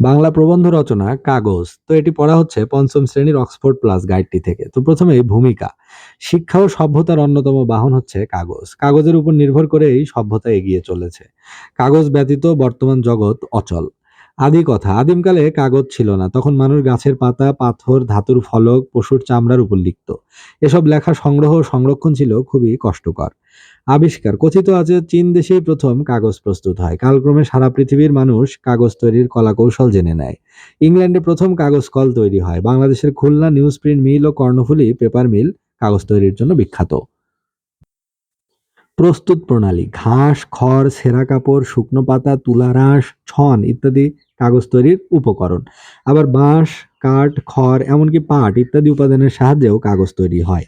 বাংলা প্রবন্ধ রচনা, কাগজ। তো এটি পড়া হচ্ছে পঞ্চম শ্রেণির অক্সফোর্ড প্লাস গাইডটি থেকে। তো প্রথমে ভূমিকা। শিক্ষা ও সভ্যতার অন্যতম বাহন হচ্ছে কাগজ। কাগজের উপর নির্ভর করেই সভ্যতা এগিয়ে চলেছে। কাগজ ব্যতীত বর্তমান জগৎ অচল। আদি কথা, আদিমকালে কাগজ ছিল না। তখন মানুষ গাছের পাতা, পাথর, ধাতুর ফলক, পশুর চামড়ার উপর লিখত। এসব লেখা সংগ্রহ সংরক্ষণ ছিল খুবই কষ্টকর। আবিষ্কার। কথিত আছে, চীন দেশেই প্রথম কাগজ প্রস্তুত হয়। কালক্রমে সারা পৃথিবীর মানুষ কাগজ তৈরির কলাকৌশল জেনে নেয়। ইংল্যান্ডে প্রথম কাগজ কল তৈরি হয়। বাংলাদেশের খুলনা নিউজ প্রিন্ট মিল ও কর্ণফুলি পেপার মিল কাগজ তৈরির জন্য বিখ্যাত। প্রস্তুত প্রণালী, ঘাস, খড়, সেরা কাপড়, শুকনো পাতা, তুলা ছন ইত্যাদি কাগজ তৈরির উপকরণ। আবার বাঁশ কাঠ, খড়, এমনকি পাট ইত্যাদি উপাদানের সাহায্যেও কাগজ তৈরি হয়।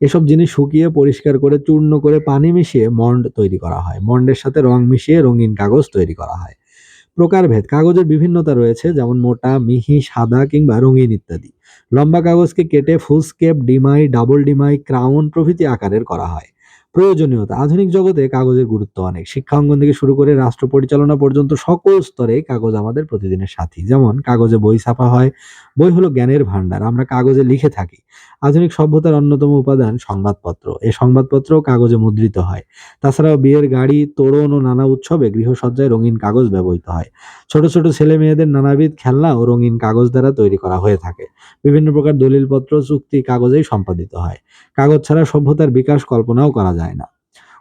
এসব জিনিস শুকিয়ে পরিষ্কার করে, চূর্ণ করে পানি মিশিয়ে মন্ড তৈরি করা হয়। মন্ডের সাথে রং মিশিয়ে রঙিন কাগজ তৈরি করা হয়। প্রকারভেদ, কাগজের বিভিন্নতা রয়েছে, যেমন মোটা, মিহি, সাদা কিংবা রঙিন ইত্যাদি। লম্বা কাগজকে কেটে foolscap demy double demy crown প্রভৃতি আকারের করা হয়। প্রয়োজনীয়তা, আধুনিক জগতে কাগজের গুরুত্ব অনেক। শিক্ষা অঙ্গন থেকে শুরু করে রাষ্ট্র পরিচালনা পর্যন্ত সকল স্তরে কাগজ আমাদের প্রতিদিনের সাথী। যেমন, কাগজে বই ছাপা হয়, বই হলো জ্ঞানের ভান্ডার আমরা কাগজে লিখে থাকি। আধুনিক সভ্যতার অন্যতম উপাদান সংবাদপত্র। এই সংবাদপত্র কাগজে মুদ্রিত হয়। তাছাড়াও বিয়ের গাড়ি, তোরণ ও নানা উৎসবে গৃহসজ্জায় রঙিন কাগজ ব্যবহৃত হয়। ছোট ছোট ছেলে মেয়েদের নানাবিধ খেলনা ও রঙিন কাগজ দ্বারা তৈরি করা হয়ে থাকে। বিভিন্ন প্রকার দলিলপত্র, চুক্তি, কাগজেই সম্পাদিত হয়। কাগজ ছাড়া সভ্যতার বিকাশ কল্পনাও করা যায় না।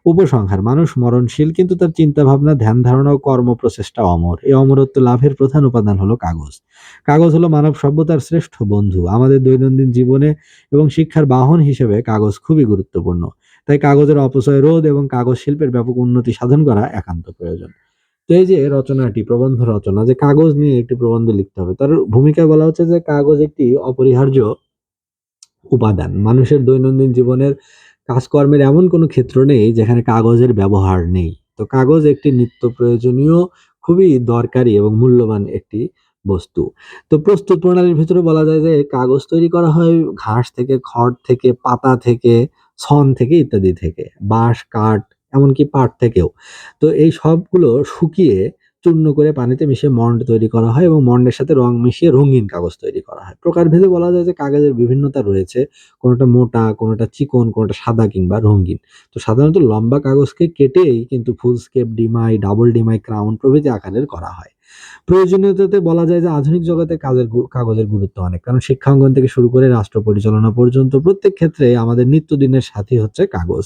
উপসংহার, মানুষ মরণশীল, কিন্তু তার চিন্তা ভাবনা ধ্যান ধারণা ও কর্ম প্রচেষ্টা অমর। এই অমরত্ব লাভের প্রধান উপাদান হলো কাগজ। কাগজ হলো মানব সভ্যতার শ্রেষ্ঠ বন্ধু। আমাদের দৈনন্দিন জীবনে এবং শিক্ষার বাহন হিসেবে কাগজ খুবই গুরুত্বপূর্ণ। তাই কাগজের অপচয় রোধ এবং কাগজ শিল্পের ব্যাপক উন্নতি সাধন করা একান্ত প্রয়োজন। তো এই যে রচনাটি, প্রবন্ধ রচনা, যে কাগজ নিয়ে একটি প্রবন্ধ লিখতে হবে, তার ভূমিকায় বলা হচ্ছে যে কাগজ একটি অপরিহার্য উপাদান। মানুষের দৈনন্দিন জীবনের কাজকর্মের এমন কোনো ক্ষেত্র নেই যেখানে কাগজের ব্যবহার নেই। তো কাগজ একটি নিত্য প্রয়োজনীয়, খুবই দরকারি এবং মূল্যবান একটি বস্তু। তো প্রস্তুত প্রণালীর ভিতরে বলা যায় যে কাগজ তৈরি করা হয় ঘাস থেকে, খড় থেকে, পাতা থেকে, ছন থেকে ইত্যাদি থেকে। বাঁশ, কাঠ এমনকি পাট থেকেও। তো এই সবগুলো শুকিয়ে চূর্ণ করে পানিতে মিশিয়ে মন্ড তৈরি করা হয় এবং মন্ডের সাথে রং মিশিয়ে রঙিন কাগজ তৈরি করা হয়। প্রকারভেদে বলা যায় যে কাগজের বিভিন্নতা রয়েছে, কোনোটা মোটা, কোনোটা চিকন, কোনোটা সাদা কিংবা রঙিন। তো সাধারণত লম্বা কাগজকে কেটেই কিন্তু foolscap demy, double demy, crown প্রভৃতি আকারের করা হয়। প্রয়োজনীয়তাতে বলা যায় যে আধুনিক জগতে কাজের কাগজের গুরুত্ব অনেক। কারণ শিক্ষা অঙ্গন থেকে শুরু করে রাষ্ট্র পরিচালনা পর্যন্ত প্রত্যেক ক্ষেত্রে আমাদের নিত্যদিনের সাথী হচ্ছে কাগজ।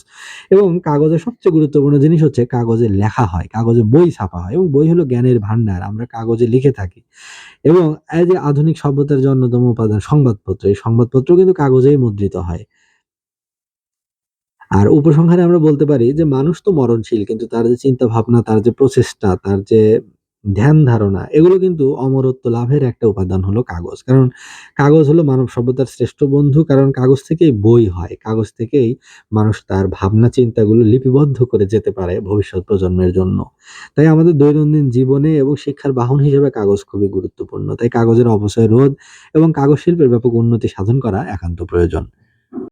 এবং কাগজের সবচেয়ে গুরুত্বপূর্ণ জিনিস হচ্ছে কাগজে লেখা হয়, কাগজে বই ছাপা হয় এবং বই হলো জ্ঞানের ভান্ডার আমরা কাগজে লিখে থাকি। এবং এই যে আধুনিক সভ্যতার যে অন্যতম উপাদান সংবাদপত্র, এই সংবাদপত্র কিন্তু কাগজেই মুদ্রিত হয়। আর উপসংহারে আমরা বলতে পারি যে মানুষ তো মরণশীল, কিন্তু তার যে চিন্তা ভাবনা তার যে প্রচেষ্টা, তার যে ধ্যান ধারণা, এগুলো কিন্তু অমরত্ব লাভের একটা উপাদান হলো কাগজ। কারণ কাগজ হলো মানব সভ্যতার শ্রেষ্ঠ বন্ধু, কারণ কাগজ থেকেই বই হয়। কাগজ থেকেই মানুষ তার ভাবনা, চিন্তাগুলো লিপিবদ্ধ করে যেতে পারে ভবিষ্যৎ প্রজন্মের জন্য। তাই আমাদের দৈনন্দিন জীবনে এবং শিক্ষার বাহন হিসেবে কাগজ খুবই গুরুত্বপূর্ণ। তাই কাগজের অপচয় রোধ এবং কাগজ শিল্পের ব্যাপক উন্নতি সাধন করা একান্ত প্রয়োজন।